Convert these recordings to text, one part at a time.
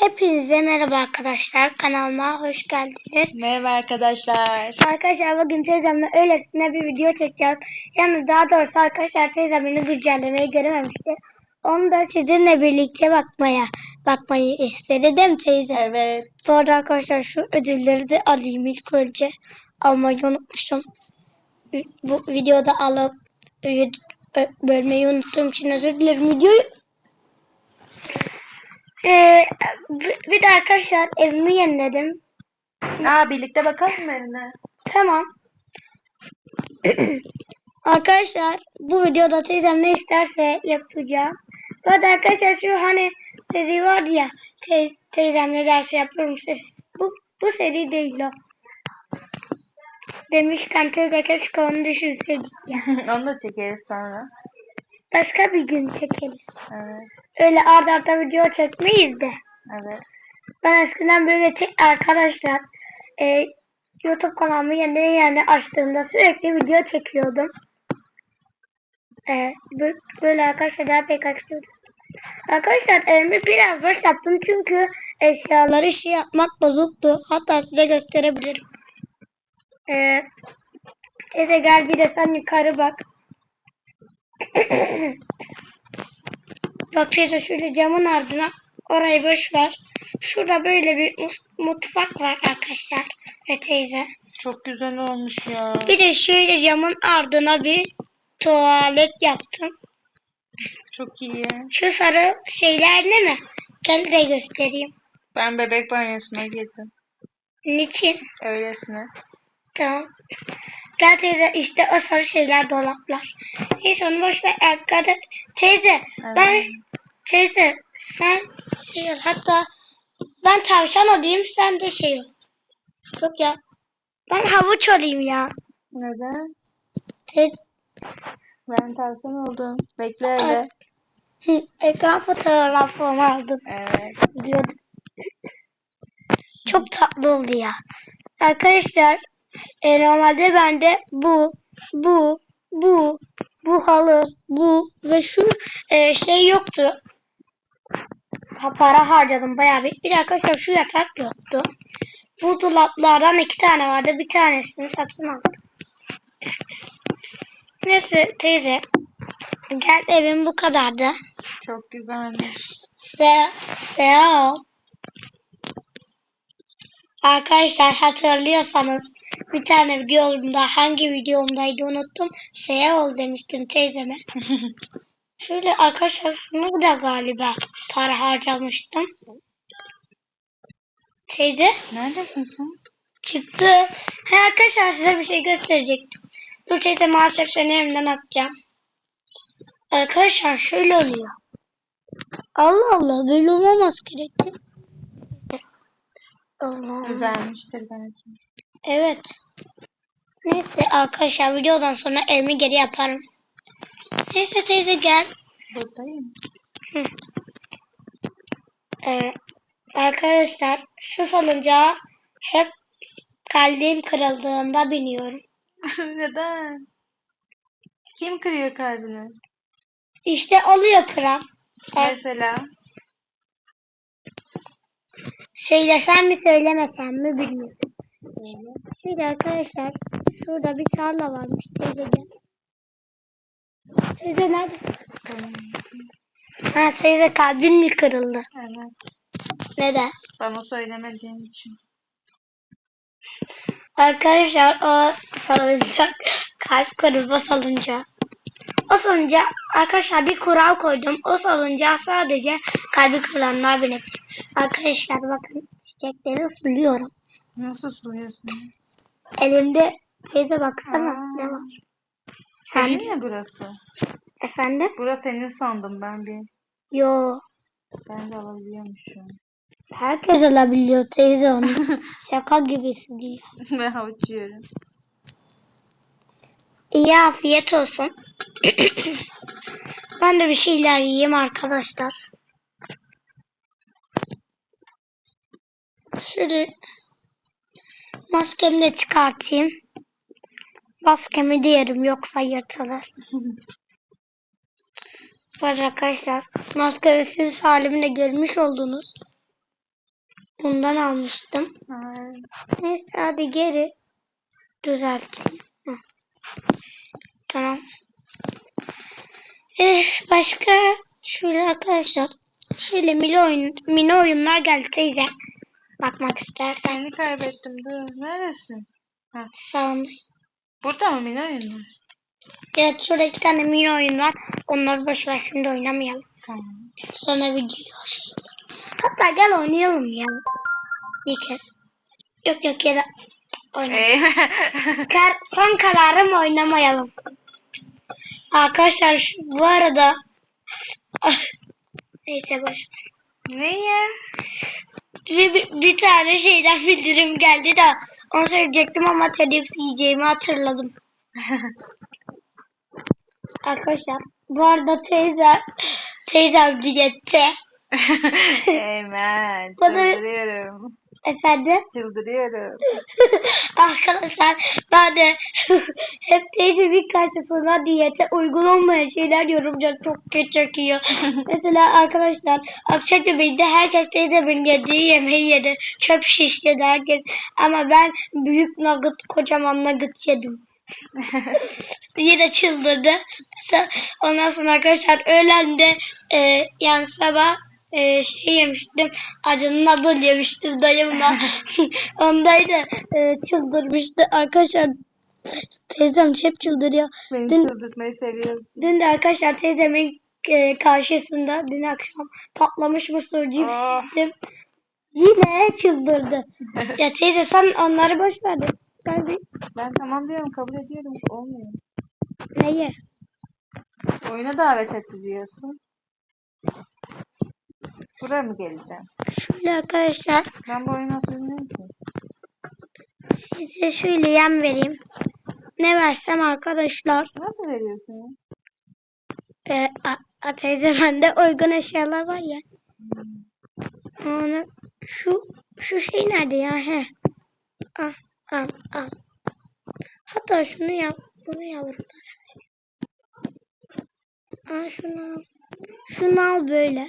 Hepinize merhaba arkadaşlar. Kanalıma hoş geldiniz. Merhaba arkadaşlar. Arkadaşlar bugün teyzemle öylesine bir video çekeceğiz. Yani daha doğrusu arkadaşlar teyzem beni güncellemeyi görememişti. Onu da sizinle birlikte bakmaya bakmayı istedi değil mi teyze? Evet. Bu arada arkadaşlar şu ödülleri de alayım ilk önce. Almayı unutmuştum. Bu videoda alıp bölmeyi unuttuğum için özür dilerim videoyu. Ee, bir de arkadaşlar evimi yeniledim. Aa birlikte bakalım mı evine? Tamam. arkadaşlar bu videoda teyzem ne isterse yapacağım. Bu arada arkadaşlar şu hani seri vardı ya teyz, teyzem ne derse yapıyorum serisi. Bu, bu seri değil o. Demişken teyze keşke onu düşünseydik ya. Onu da çekeriz sonra. Başka bir gün çekeriz. Evet. Öyle arda arda video çekmeyiz de. Evet. Ben eskiden böyle tek arkadaşlar e, YouTube kanalımı yeni yeni açtığımda sürekli video çekiyordum. E, bö- böyle arkadaşlar daha pek açıyordum. Arkadaşlar evimi biraz boş yaptım çünkü eşyaları şey yapmak bozuktu. Hatta size gösterebilirim. E, teyze gel bir de sen yukarı bak. Bak teyze şöyle camın ardına orayı boş ver. Şurada böyle bir mutfak var arkadaşlar ve teyze. Çok güzel olmuş ya. Bir de şöyle camın ardına bir tuvalet yaptım. Çok iyi. Şu sarı şeyler ne mi? Gel de göstereyim. Ben bebek banyosuna girdim. Niçin? Öylesine. Tamam. Gel teyze işte o sarı şeyler dolaplar. Neyse onu boş ver arkada. Teyze ben Evet. Teyze sen şey ol. Hatta ben tavşan olayım sen de şey ol. Yok ya. Ben havuç olayım ya. Neden? Teyze Ben tavşan oldum. Bekle öyle. Ekran fotoğrafımı aldım. Evet. Diyordum. Çok tatlı oldu ya. Arkadaşlar e, normalde bende bu, bu, bu, bu halı, bu ve şu e, şey yoktu. Ha, para harcadım bayağı bir. Bir de arkadaşlar şu yatak yoktu. Bu dolaplardan iki tane vardı. Bir tanesini satın aldım. Neyse teyze. Gel evim bu kadardı. Çok güzelmiş. Se Seo. Arkadaşlar hatırlıyorsanız bir tane videomda hangi videomdaydı unuttum. Seo demiştim teyzeme. Şöyle arkadaşlar şunu da galiba para harcamıştım. Teyze Neredesin sen? çıktı. Ha, arkadaşlar size bir şey gösterecektim. Dur teyze maalesef seni elimden atacağım. Arkadaşlar şöyle oluyor. Allah Allah böyle olmaması gerekti. Allah. Güzelmiştir belki. Evet. Neyse arkadaşlar videodan sonra evimi geri yaparım. Neyse teyze gel. Buradayım. Ee, arkadaşlar şu salıncağa hep kalbim kırıldığında biniyorum. Neden? Kim kırıyor kalbini? İşte oluyor kıran. Mesela. Söylesem mi söylemesem mi bilmiyorum. Şimdi arkadaşlar şurada bir tarla varmış teyze gel. Teyze neredesin? Ha teyze kalbin mi kırıldı? Evet. Neden? Bana söylemediğin için. Arkadaşlar o salıncak kalp kırılma salıncağı. O salıncağı arkadaşlar bir kural koydum. O salıncağı sadece kalbi kırılanlar binebilir. Arkadaşlar bakın çiçekleri suluyorum. Nasıl suluyorsun? Elimde teyze baksana Aa. ne var. Sen Senin mi burası? efendim? Burası senin sandım ben bir. Yo. Ben de alabiliyormuşum. Herkes alabiliyor teyze onu. Şaka gibisi diyor. ben havuç yiyorum. İyi afiyet olsun. ben de bir şeyler yiyeyim arkadaşlar. Şöyle maskemi de çıkartayım. Maskemi diyelim yoksa yırtılır. Var arkadaşlar. Maskesiz halimi de görmüş oldunuz. Bundan almıştım. Neyse hadi geri düzelteyim. Tamam. Eh, başka şöyle arkadaşlar. Şöyle mini, oyun, mini oyunlar geldi teyze. Bakmak istersen. Seni kaybettim. Dur. Neredesin? Sağında. Burada mı mini oyunlar? Evet şurada iki tane mini oyun var. Onları boş ver şimdi oynamayalım. Tamam. Sonra video şey olur. Hatta gel oynayalım ya. Bir kez. Yok yok ya da oynayalım. Kar, son kararım oynamayalım. Arkadaşlar bu arada Ah, neyse boş. ver. ne ya? Bir, bir, bir tane şeyden bildirim geldi de onu söyleyecektim ama telif yiyeceğimi hatırladım. Arkadaşlar bu arada teyze teyzem diyette. Eymen. Bana-. Efendim? Çıldırıyorum. Arkadaşlar ben de hep teyzemin karşısına diyete uygun olmayan şeyler yorumca çok kötü çekiyor. Mesela arkadaşlar akşam yemeğinde herkes teyzemin yediği yemeği yedi. Çöp şiş yedi herkes. Ama ben büyük nugget kocaman nugget yedim. Yine çıldırdı. Mesela Ondan sonra arkadaşlar öğlen de e, yani sabah e, şey yemiştim. Acının adını yemiştim dayımla. Ondaydı e, çıldırmıştı. Arkadaşlar teyzem hep çıldırıyor. Beni Dün, çıldırtmayı seviyorsun. dün de arkadaşlar teyzemin e, karşısında dün akşam patlamış mısır cips Oh. yedim. Yine çıldırdı. ya teyze sen onları boş ver. de. Ben bir Ben tamam diyorum kabul ediyorum. Olmuyor. neyi? Oyuna davet etti diyorsun. Buraya mı geleceğim? Şöyle arkadaşlar Ben bu oyunu nasıl bilmiyorum ki. size şöyle yem vereyim. Ne versem arkadaşlar Nasıl veriyorsun ya? e, a, teyze bende uygun eşyalar var ya. Onu, şu şu şey nerede ya he? Al al al. Hatta şunu yap. Bunu yavrular. Al şunu al. Şunu al böyle.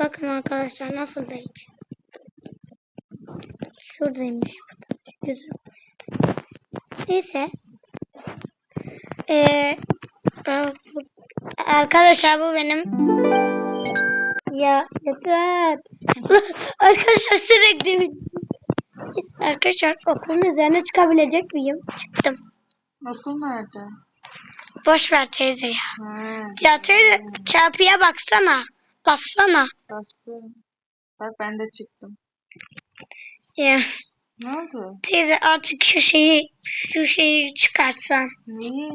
Bakın arkadaşlar nasıl değil. Şuradaymış. Yüzüm. Neyse. Ee, e, arkadaşlar bu benim ya yeter. Arkadaşlar sürekli Arkadaşlar okulun üzerine çıkabilecek miyim? Çıktım. Okul nerede? Boş ver teyze ya. Ha, Ya teyze çarpıya baksana. Bassana. bastım. Bak ben de çıktım. Ya, Ne oldu? teyze artık şu şeyi şu şeyi çıkarsan. Niye?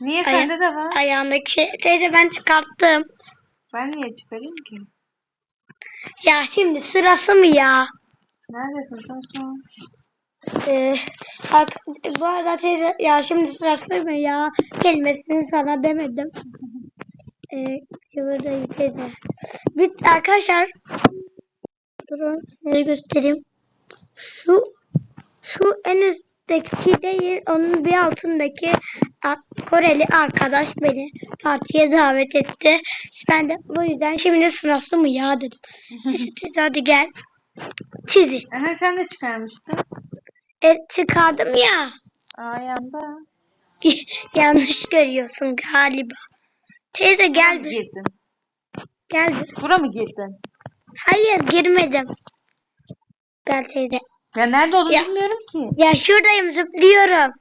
Niye Aya- sende de var? Ayağındaki. Teyze ben çıkarttım. Ben niye çıkarayım ki? Ya şimdi sırası mı ya? Neredesin sen sen? Ee, bak, bu arada teyze ya şimdi sırası mı ya? Kelimesini sana demedim. Ee, buradayım teyze. Bir, arkadaşlar durun size göstereyim. Şu şu en üstteki değil onun bir altındaki Koreli arkadaş beni partiye davet etti. Ben de bu yüzden şimdi sırası mı ya dedim. Neyse teyze hadi gel. Sizi. Ana sen de çıkarmıştın. E, çıkardım ya. Ayağında. Yanlış görüyorsun galiba. Teyze gel bir. Girdin? Gel bir. Bura mı girdin? Hayır girmedim. Gel teyze. Ya nerede olduğunu Ya. bilmiyorum ki. Ya şuradayım zıplıyorum.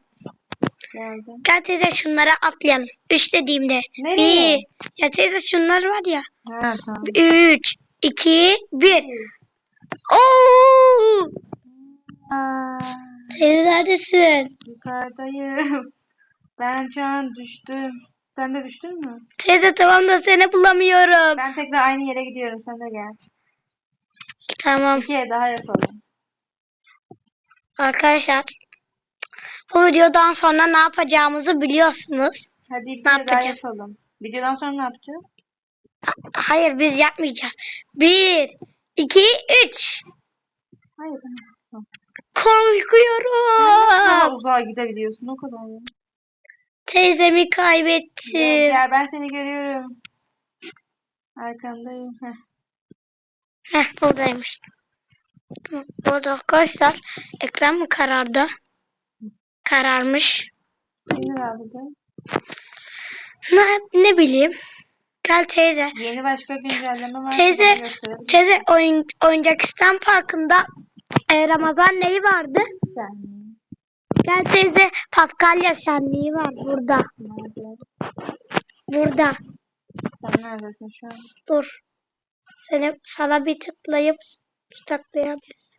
Geldim. Gel teyze şunlara atlayalım. Üç dediğimde. Nereye? Bir. Ya teyze şunlar var ya. Ha tamam. Üç, iki, bir. Oo! Aa, Teyze neredesin? yukarıdayım. Ben şu an düştüm. Sen de düştün mü? Teyze tamam da seni bulamıyorum. Ben tekrar aynı yere gidiyorum. Sen de gel. Tamam kere daha yapalım. arkadaşlar. Bu videodan sonra ne yapacağımızı biliyorsunuz. Hadi bir Ne daha yapacağım? yapalım. Videodan sonra ne yapacağız? Hayır biz yapmayacağız. Bir, iki, üç. Hayır. Korkuyorum. uzağa gidebiliyorsun. O kadar. Teyzemi Gel, kaybettim. gel ben seni görüyorum. Arkandayım. Heh. Heh buradaymış. Tamam. Burada arkadaşlar ekran mı karardı? Kararmış. Var bugün. Ne, ne bileyim. Gel teyze. Yeni başka güncelleme var. Teyze, teyze oyun, oyuncak İslam Parkı'nda e, Ramazan neyi vardı? Saniye. Gel teyze Paskalya şenliği var burada. Nerede? Burada. Sen neredesin şu an? Dur. Seni sana bir tıklayıp tıklayabiliriz.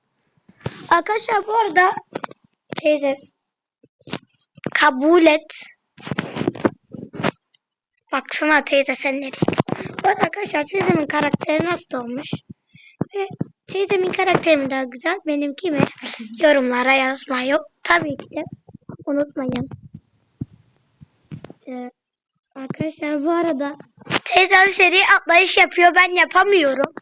Arkadaşlar bu arada teyze kabul et. Baksana teyze sen nereye? Bu arada arkadaşlar teyzemin karakteri nasıl olmuş? Ve teyzemin karakteri mi daha güzel benimki mi? Yorumlara yazmayı tabii ki de unutmayın. Ee, arkadaşlar bu arada teyzem seri atlayış yapıyor ben yapamıyorum.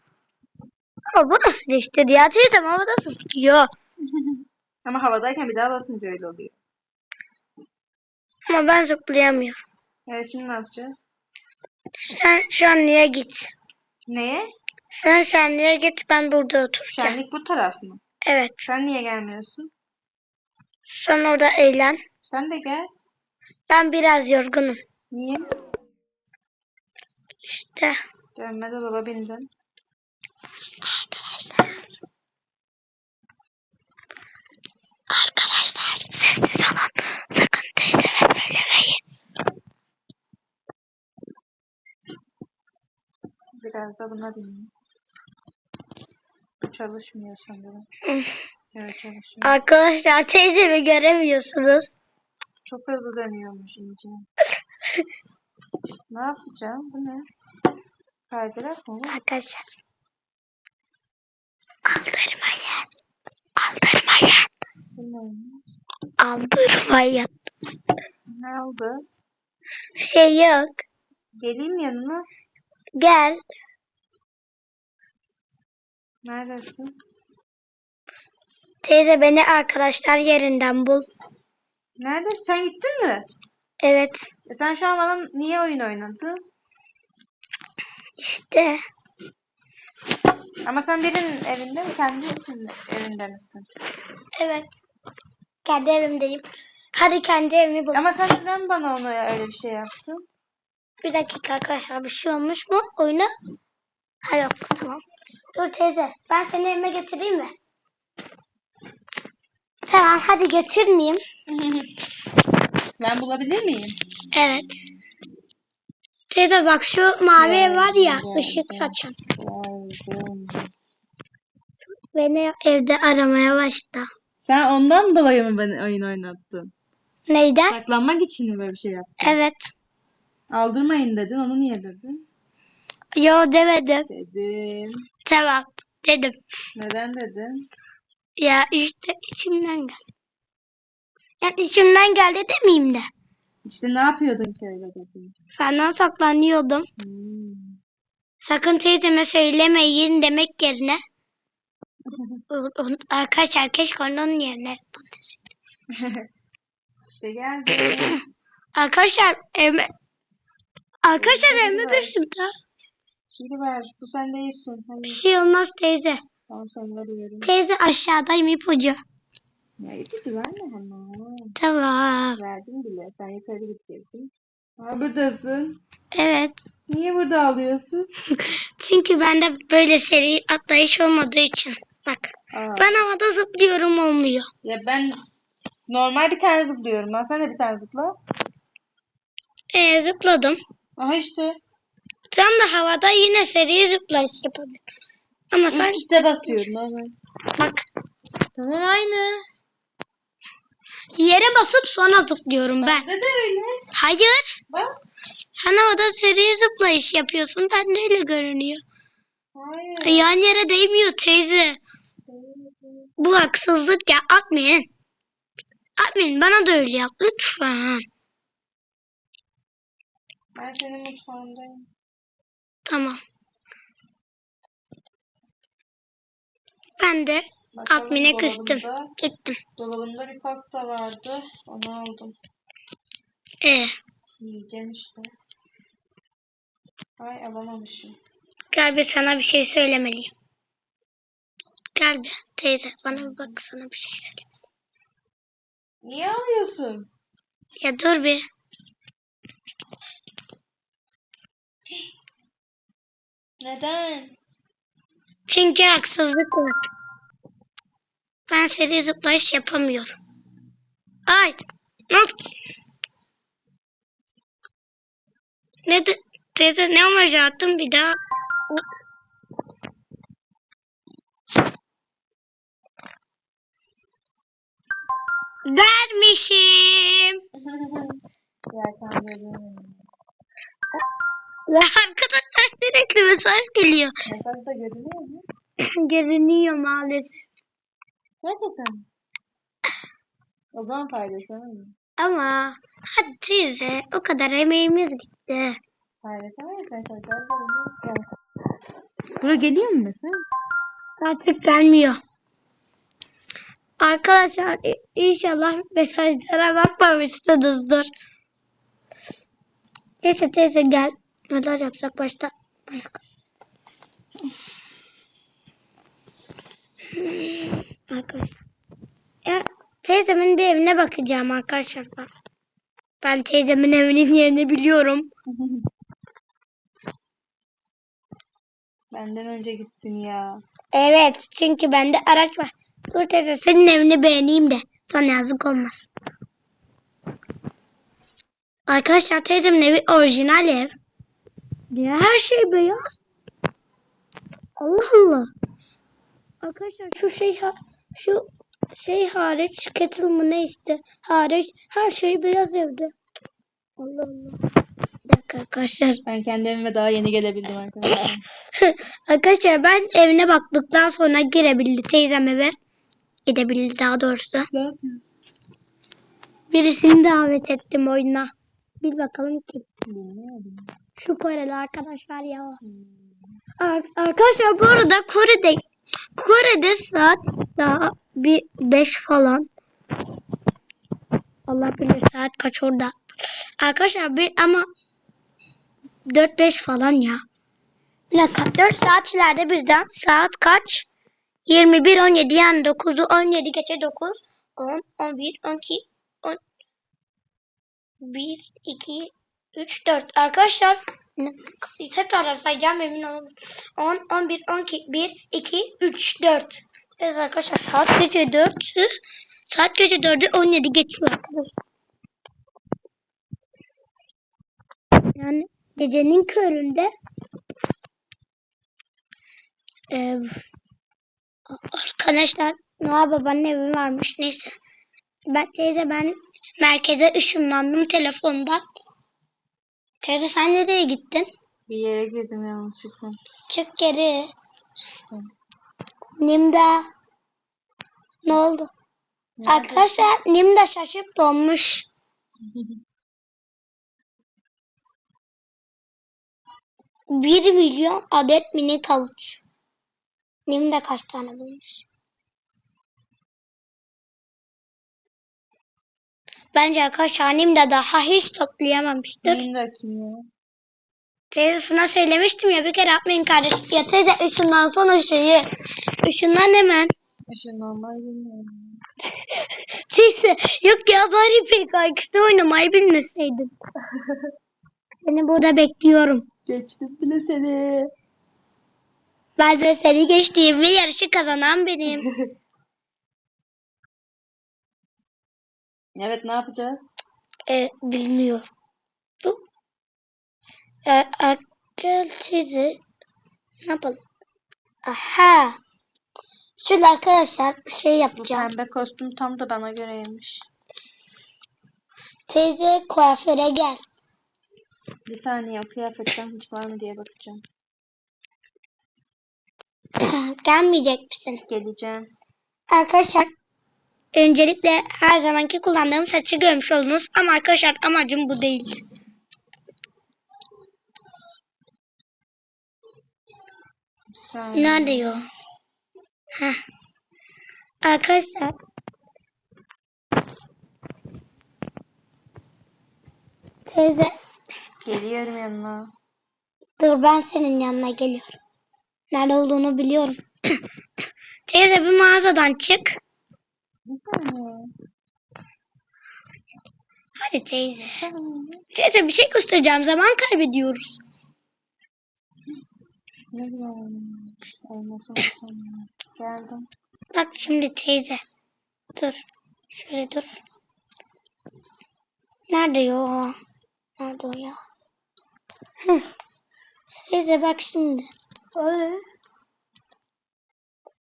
Ama bu nasıl iştir ya teyzem havada tutuyor. Ama havadayken bir daha basınca öyle oluyor. Ama ben zıplayamıyorum. Evet şimdi ne yapacağız? Sen şenliğe git. Neye? Sen şenliğe git ben burada oturacağım. Şenlik bu taraf mı? Evet. Sen niye gelmiyorsun? Sen orada eğlen. Sen de gel. Ben biraz yorgunum. Niye? İşte. Dönme dolaba bindim. Arkadaşlar. Arkadaşlar sessiz olun. Sakın teyzeme söylemeyin. Biraz da buna bineyim. Bu çalışmıyor sanırım. Evet çalışıyor. Arkadaşlar teyzemi göremiyorsunuz. Çok hızlı dönüyormuş ince. ne yapacağım? Bu ne? Kaydırak mı? Arkadaşlar. Aldırmayın. Aldırmayın. Neymiş? Aldırmayın. Ne oldu? Bir şey yok. Geleyim yanına. Gel. Neredesin? Teyze beni arkadaşlar yerinden bul. Neredesin? Sen gittin mi? Evet. E sen şu an bana niye oyun oynadın? İşte. Ama sen birinin evinde mi? Kendi evinde misin? Evet. Kendi evimdeyim. Hadi kendi evimi bul. Ama sen neden bana onu öyle bir şey yaptın? Bir dakika arkadaşlar bir şey olmuş mu oyuna? Ha yok tamam. Dur teyze ben seni evime getireyim mi? Tamam hadi getirmeyeyim. ben bulabilir miyim? Evet. Teyze bak şu mavi ev var ya ışık saçan. Beni evde aramaya başla. Sen ondan dolayı mı beni oyun oynattın? Neyden? Saklanmak için mi böyle bir şey yaptın? Evet. Aldırmayın dedin. Onu niye dedin? Yo demedim. Dedim. Tamam dedim. Neden dedin? Ya işte içimden geldi. Yani içimden geldi demeyeyim de. İşte ne yapıyordun ki öyle dedin? Senden saklanıyordum. Hmm. Sakın teyzeme söylemeyin demek yerine. Arkadaşlar keşke onun yerine. işte geldi. Arkadaşlar evime... Arkadaşlar ver. bir sim Şimdi ver. Bu sen değilsin. Bir Hayır. şey olmaz teyze. Tamam sen veriyorum. Teyze aşağıdayım ipucu. Ya ipucu verme hemen. Tamam. Verdim bile. Sen yukarı gideceksin. Ha buradasın. Evet. Niye burada alıyorsun? Çünkü bende böyle seri atlayış olmadığı için. Bak. Aa. Ben havada zıplıyorum olmuyor. Ya ben normal bir tane zıplıyorum. Ben sen de bir tane zıpla. Ee, zıpladım. Aha işte. Tam da havada yine seri zıplayış yapabilirim. Ama sen Üst üste basıyorum. Evet. bak Tamam aynı. yere basıp sonra zıplıyorum ben. Bende de öyle. Hayır. Bak. Sen havada seri zıplayış yapıyorsun. Ben de öyle görünüyor. Hayır. Yan yere değmiyor teyze. Bu haksızlık ya. Atmayın. Atmayın. Bana da öyle yap. Lütfen. Ben senin mutfağındayım. Tamam. Ben de Bakalım admine küstüm. dolabında- Gittim. Dolabımda bir pasta vardı. Onu aldım. Ee, Yiyeceğim işte. Ay alamamışım. gel bir sana bir şey söylemeliyim. Gel bir teyze bana bir bak sana bir şey söyleyeyim. Niye ağlıyorsun? Ya dur bir. Neden? Çünkü haksızlık var. Ben seri zıplayış yapamıyorum. Ay. Ne de, teyze ne olacaktım bir daha? Vermişim. ya kandırdım. Arkadaşlar mesaj geliyor. Mesajda görünüyor mu? Görünüyor maalesef. Gerçekten. O zaman paylaşamayız. Ama hadi teyze o kadar emeğimiz gitti. Paylaşamayız görünüyor. Bura geliyor mu mesaj? Artık gelmiyor. Arkadaşlar inşallah mesajlara bakmamışsınızdır. Neyse teyze gel. Neler yapsak başta? Arkadaşlar. Ya, teyzemin bir evine bakacağım arkadaşlar ben. Ben teyzemin evinin yerini biliyorum. Benden önce gittin ya. Evet çünkü bende araç var. Dur teyze senin evini beğeneyim de sana yazık olmaz. Arkadaşlar teyzemin evi orijinal ev. Ya her şey beyaz. Allah Allah. Arkadaşlar şu şey ha- şu şey hariç kettle mı ne işte hariç her şey beyaz evde. Allah Allah. Bir dakika arkadaşlar. Ben kendi evime daha yeni gelebildim arkadaşlar. Arkadaşlar ben evine baktıktan sonra girebildi teyzem eve. Gidebildi daha doğrusu. ne yapıyorsun? Birisini davet ettim oyuna. Bil bakalım kim. Bilmiyorum. Şu Koreli arkadaş var ya o. Ar- arkadaşlar bu arada Kore'de Kore'de saat daha bir 5 falan. Allah bilir saat kaç orada. Arkadaşlar bir ama 4-5 falan ya. Bir dakika 4 saat ileride birden saat kaç? 21 17 yani 9'u 17 geçe 9 10 11 12 10 1 2 3 4 arkadaşlar tekrar sayacağım emin olun 10 11 12 1 2 3 4 Evet arkadaşlar saat gece 4 saat gece 4'ü 17 geçiyor arkadaşlar. Yani gecenin köründe eee Arkadaşlar Noah babanın evi varmış neyse. Ben teyze ben merkeze ışınlandım telefonda. Teyze sen nereye gittin? Bir yere girdim yanlışlıkla. Çık geri. Nimda. Ne oldu? Arkadaşlar Nimda şaşıp donmuş. Bir milyon adet mini havuç. Nimda kaç tane bulmuş? Bence arkadaşlar Nimda daha hiç toplayamamıştır. Minda kim ya? Teyze sana söylemiştim ya bir kere atmayın kardeş. Ya teyze ışınlansana şeyi. Işınlan hemen. Işınlanmayı bilmiyorum. Teyze yok ya bari PKX'de oynamayı bilmeseydin. Seni burada bekliyorum. Geçtim bile seni. Ben de seni geçtiğim ve yarışı kazanan benim. Evet ne yapacağız? e, bilmiyorum. Bu. E, akıl sizi ne yapalım? Aha. Şöyle arkadaşlar bir şey Bu yapacağım. pembe kostüm tam da bana göreymiş. Teyze kuaföre gel. Bir saniye kıyafetten hiç var mı diye bakacağım. Gelmeyecek misin? Geleceğim. Arkadaşlar öncelikle her zamanki kullandığım saçı görmüş oldunuz ama arkadaşlar amacım bu değil. Saniye. Nerede o? Heh. Arkadaşlar teyze Geliyorum yanına. dur ben senin yanına geliyorum. Nerede olduğunu biliyorum. Teyze bir mağazadan çık. Bir saniye. Hadi teyze. Teyze bir şey göstereceğim. Zaman kaybediyoruz. Ne güzel. Olmasın. Geldim. Bak şimdi teyze. Dur. Şöyle dur. Nerede ya? o? Nerede o ya? Teyze bak şimdi. Öyle.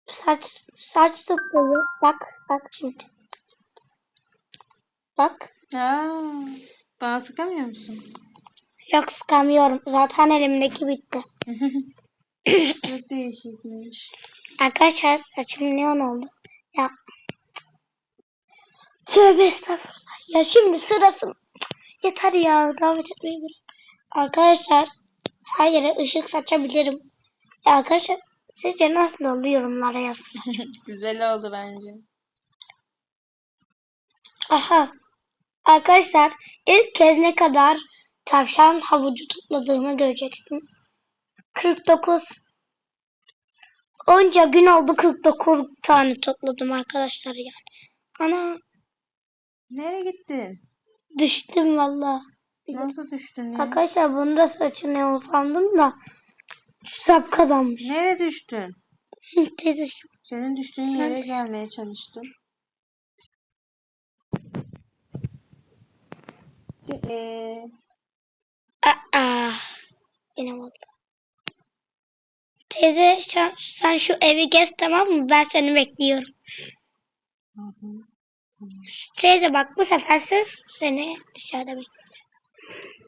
Saç saç spreyi. Bak bak şimdi. Bak. Aa, bana sıkamıyor musun? Yok sıkamıyorum. Zaten elimdeki bitti. Çok değişikmiş. Arkadaşlar saçım neon oldu. Ya. Tövbe estağfurullah. Ya şimdi sırası. Yeter ya. Davet etmeyi bırak. Arkadaşlar her yere ışık saçabilirim. Ya arkadaşlar sizce nasıl oldu yorumlara yazın. Güzel oldu bence. Aha. Arkadaşlar ilk kez ne kadar tavşan havucu topladığımı göreceksiniz. 49 Onca gün oldu 49 tane topladım arkadaşlar yani. Ana Nereye gittin? düştüm valla. Nasıl düştün ya? Arkadaşlar bunu da saçını sandım da şapkadanmış. Nereye düştün? Teyze Senin düştüğün yere Nerede? gelmeye çalıştım. Ee, Aa, yine oldu. Teyze sen, sen şu evi gez tamam mı? Ben seni bekliyorum. hı hı. Teyze bak bu sefer söz seni dışarıda bekliyorum.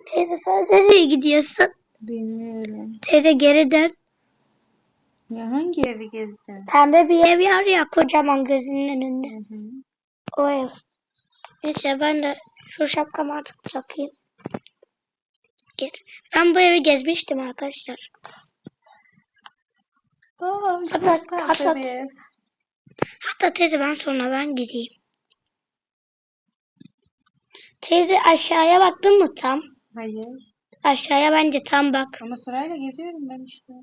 Teyze sen nereye gidiyorsun? Bilmiyorum. Teyze geri dön. Ya hangi evi gezdin? Pembe bir ev var ya kocaman gözünün önünde. Hı hı. O ev. Neyse ben de şu şapkamı artık takayım. Gel. Ben bu evi gezmiştim arkadaşlar. Aa, Hatta- hatta-. Hatta teyze ben sonradan gideyim. Teyze aşağıya baktın mı tam? Hayır. Aşağıya bence tam bak. Ama sırayla geziyorum ben işte.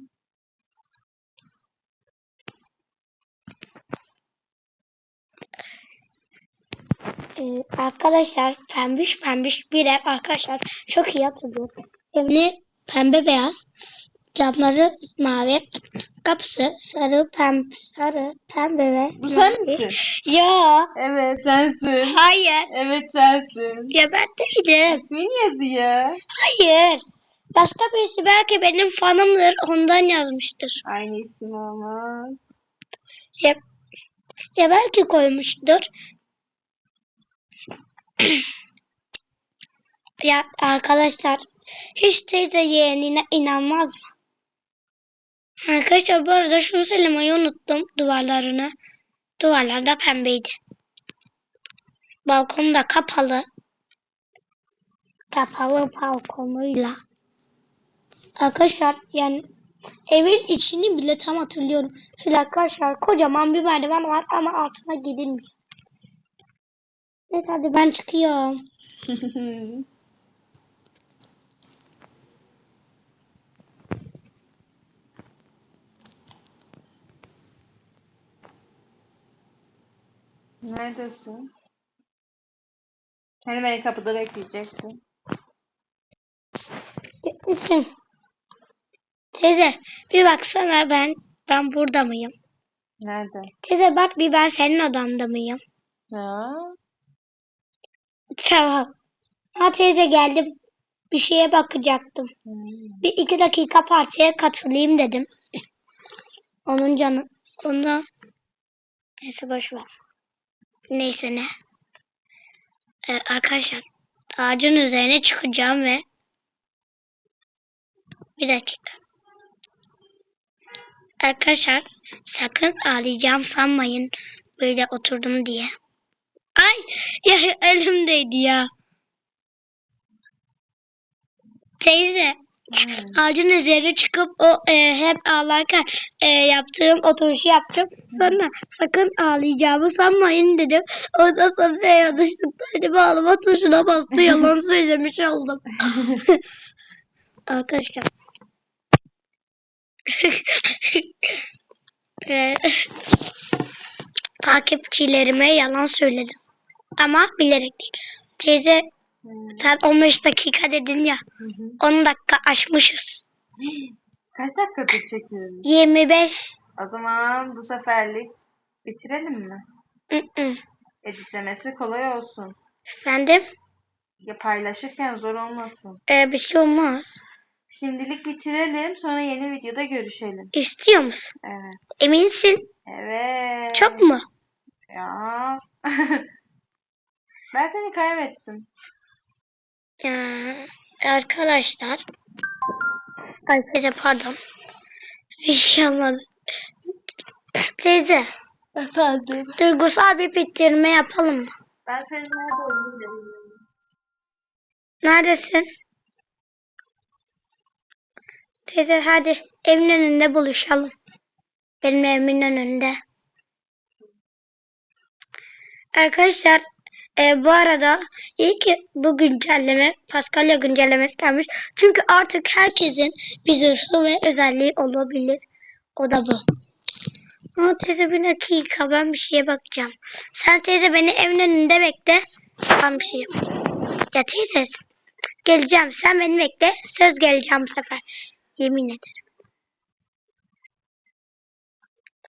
Ee, arkadaşlar pembiş pembiş bir ev arkadaşlar çok iyi hatırlıyorum. Zemini pembe beyaz, camları mavi, kapısı sarı pembe sarı pembe ve Bu sen misin? Ya Evet sensin. hayır Evet sensin. ya ben değilim. İsmin yazıyor. Hayır. Başka birisi belki benim fanımdır ondan yazmıştır. Aynı isim olmaz. Ya, ya belki koymuştur. ya arkadaşlar hiç teyze yeğenine inanmaz mı? Arkadaşlar bu arada şunu söylemeyi unuttum duvarlarını. Duvarlar da pembeydi. Balkon da kapalı. Kapalı balkonuyla. Arkadaşlar yani evin içini bile tam hatırlıyorum. Şöyle arkadaşlar kocaman bir merdiven var ama altına girilmiyor. Neyse hadi ben çıkıyorum. Neredesin? Hani beni kapıda bekleyecektin. Gitmişim. Teyze bir baksana ben ben burada mıyım? Nerede? Teyze bak bir ben senin odanda mıyım? Ha? Tamam. Ha teyze geldim. Bir şeye bakacaktım. Hmm. Bir iki dakika partiye katılayım dedim. Onun canı. Onu neyse boş ver. Neyse ne. Ee, arkadaşlar ağacın üzerine çıkacağım ve bir dakika. Arkadaşlar sakın ağlayacağım sanmayın böyle oturdum diye. Ay ya elimdeydi ya. Teyze Hmm. ağacın üzerine çıkıp o e, hep ağlarken e, yaptığım oturuşu yaptım. Sonra sakın ağlayacağımı sanmayın dedim. Ondan sonra yanlışlıkla elimi ağlama tuşuna bastı. Yalan söylemiş oldum. Arkadaşlar. E, takipçilerime yalan söyledim. Ama bilerek değil. Teyze Hmm. sen 15 dakika dedin ya. Hı hı. 10 dakika aşmışız. Kaç dakikadır çekiyoruz? 25. O zaman bu seferlik bitirelim mi? Mm-mm. Editlemesi kolay olsun. Efendim? Ya paylaşırken zor olmasın. Ee, bir şey olmaz. Şimdilik bitirelim sonra yeni videoda görüşelim. İstiyor musun? Evet. Eminsin? Evet. Çok mu? Ya. ben seni kaybettim. Ee, arkadaşlar. Ay teyze pardon. Bir şey olmadı. Teyze. Efendim. Duygusal bir bitirme yapalım mı? Ben senin nerede olduğunu bilmiyorum. Neredesin? Teyze hadi evin önünde buluşalım. Benim evimin önünde. Arkadaşlar e, bu arada iyi ki bu güncelleme Paskalya güncellemesi gelmiş. Çünkü artık herkesin bir zırhı ve özelliği olabilir. O da bu. Ama teyze bir dakika ben bir şeye bakacağım. Sen teyze beni evin önünde bekle. Ben bir şey yapacağım. Ya teyze geleceğim. Sen beni bekle. Söz geleceğim bu sefer. Yemin ederim.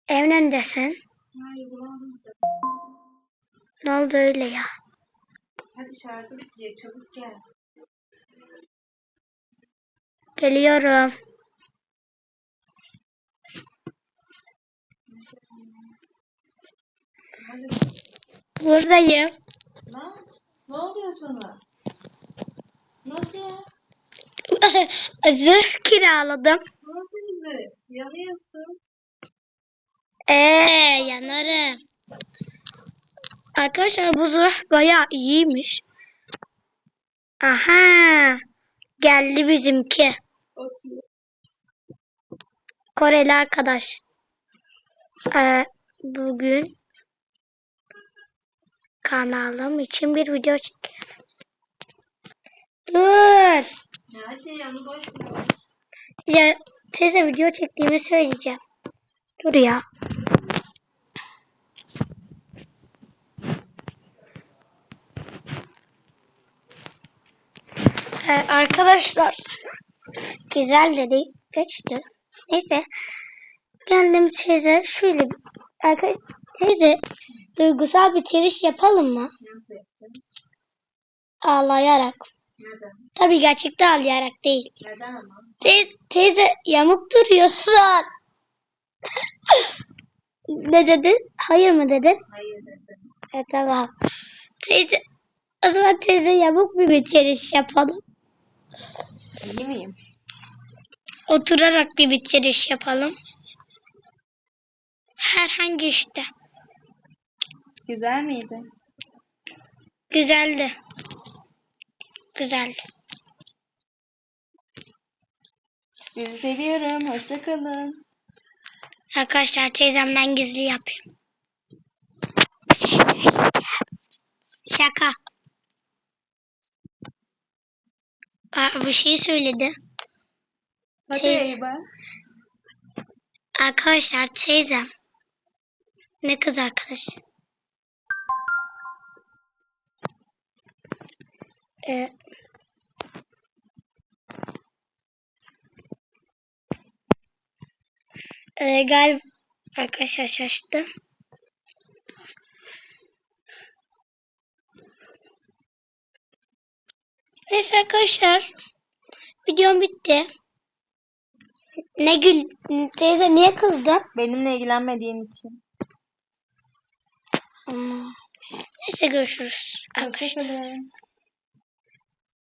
Evin önündesin. Hayır. Ne oldu öyle ya? Hadi şarjı bitecek çabuk gel. Geliyorum. Hadi. Buradayım. Ne? Ne oluyor sana? Nasıl ya? Zırh kiraladım. Nasıl bizi? Yanıyorsun. Eee yanarım. Arkadaşlar bu zırh bayağı iyiymiş. Aha. Geldi bizimki. Koreli arkadaş. Ee, bugün kanalım için bir video çekiyorum. Dur. Ya size video çektiğimi söyleyeceğim. Dur ya. Ee, arkadaşlar güzel dedi geçti. Neyse geldim teyze şöyle bir arka, teyze duygusal bitiriş yapalım mı? Ağlayarak. Neden? Tabii gerçekte ağlayarak değil. Neden ama? Teyze, teyze yamuk duruyorsun. ne dedin? Hayır mı dedin? Hayır dedim. E tamam. Teyze, o zaman teyze yamuk bir bitiriş yapalım. İyi miyim? Oturarak bir bitiriş yapalım. Herhangi işte. Güzel miydi? Güzeldi. Güzeldi. Sizi seviyorum. Hoşça kalın. Arkadaşlar teyzemden gizli yapayım. Bir şey söyleyeceğim. Şaka. Aa, bir şey söyledi. Hadi Teyze. Eyba. Arkadaşlar teyzem. Ne kız arkadaş? Ee, ee, galiba arkadaşlar şaştı. Neyse arkadaşlar. Videom bitti. Ne gül teyze niye kızdın? Benimle ilgilenmediğin için. Hmm. Neyse görüşürüz arkadaşlar.